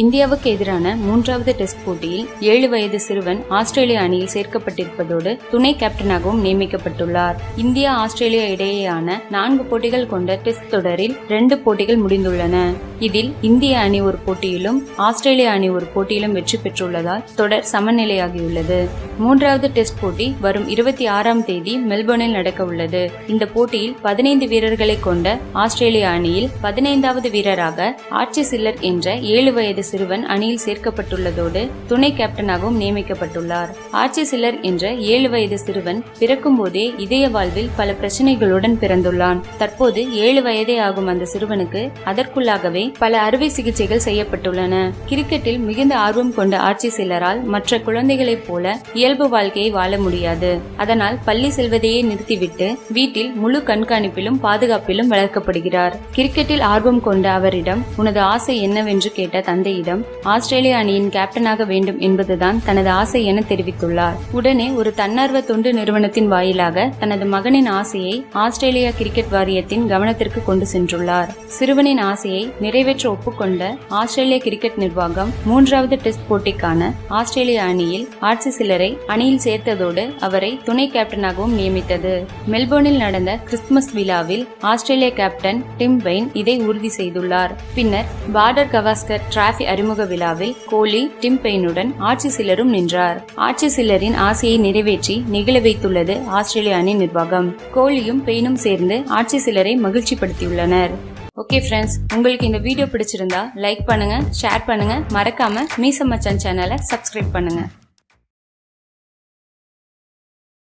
இந்தியாவுக்கு எதிரான மூன்றாவது டெஸ்ட் போட்டியில் ஏழு வயது சிறுவன் ஆஸ்திரேலிய அணியில் சேர்க்கப்பட்டிருப்பதோடு துணை கேப்டனாகவும் நியமிக்கப்பட்டுள்ளார். இந்தியா ஆஸ்திரேலியா இடையேயான நான்கு போட்டிகள் கொண்ட டெஸ்ட் தொடரில் ரெண்டு போட்டிகள் முடிந்துள்ளன. இதில் இந்திய அணி ஒரு போட்டியிலும் ஆஸ்திரேலிய அணி ஒரு போட்டியிலும் வெற்றி பெற்றுள்ளதால் தொடர் சமநிலையாகியுள்ளது. மூன்றாவது டெஸ்ட் போட்டி வரும் இருபத்தி ஆறாம் தேதி மெல்போர்னில் நடக்க உள்ளது. இந்த போட்டியில் பதினைந்து வீரர்களை கொண்ட ஆஸ்திரேலிய அணியில் பதினைந்தாவது வீரராக ஆர்ச்சி சில்லர் என்ற ஏழு வயது சிறுவன் அணியில் சேர்க்கப்பட்டுள்ளதோடு துணை கேப்டனாகவும் நியமிக்கப்பட்டுள்ளார். ஆர்ச்சி சில்லர் என்ற ஏழு வயது சிறுவன் பிறக்கும் போதே இதய வாழ்வில் பல பிரச்சனைகளுடன் பிறந்துள்ளான். தற்போது ஏழு வயதே ஆகும் அந்த சிறுவனுக்கு அதற்குள்ளாகவே பல அறுவை சிகிச்சைகள் செய்யப்பட்டுள்ளன. கிரிக்கெட்டில் மிகுந்த ஆர்வம் கொண்ட ஆட்சி சிலரால் மற்ற குழந்தைகளைப் போல இயல்பு வாழ்க்கையை வாழ முடியாது. அதனால் பள்ளி செல்வதையே நிறுத்திவிட்டு வீட்டில் முழு கண்காணிப்பிலும் பாதுகாப்பிலும் வளர்க்கப்படுகிறார். கிரிக்கெட்டில் ஆர்வம் கொண்ட அவரிடம் உனது ஆசை என்னவென்று கேட்ட தந்தையிடம் ஆஸ்திரேலிய அணியின் கேப்டனாக வேண்டும் என்பதுதான் தனது ஆசை என தெரிவித்துள்ளார். உடனே ஒரு தன்னார்வ தொண்டு நிறுவனத்தின் வாயிலாக தனது மகனின் ஆசையை ஆஸ்திரேலியா கிரிக்கெட் வாரியத்தின் கவனத்திற்கு கொண்டு சென்றுள்ளார். சிறுவனின் ஆசையை நிறை நிறைவேற்ற ஒப்புக்கொண்ட ஆஸ்திரேலிய கிரிக்கெட் நிர்வாகம் மூன்றாவது டெஸ்ட் போட்டிக்கான ஆஸ்திரேலிய அணியில் ஆர்சி சிலரை அணியில் சேர்த்ததோடு அவரை துணை கேப்டனாகவும் நியமித்தது. மெல்போர்னில் நடந்த கிறிஸ்துமஸ் விழாவில் ஆஸ்திரேலிய கேப்டன் டிம் பெயின் இதை உறுதி செய்துள்ளார். பின்னர் பார்டர் கவாஸ்கர் டிராபி அறிமுக விழாவில் கோலி டிம் பெயினுடன் ஆட்சி சிலரும் நின்றார். ஆட்சி சிலரின் ஆசையை நிறைவேற்றி நெகிழ வைத்துள்ளது ஆஸ்திரேலிய அணி நிர்வாகம். கோலியும் பெயினும் சேர்ந்து ஆட்சி சிலரை மகிழ்ச்சிப்படுத்தியுள்ளனர். ஓகே ஃப்ரெண்ட்ஸ் உங்களுக்கு இந்த வீடியோ பிடிச்சிருந்தா லைக் பண்ணுங்க ஷேர் பண்ணுங்க. மறக்காம மீச மச்சான் சேனலை சப்ஸ்கிரைப் பண்ணுங்க.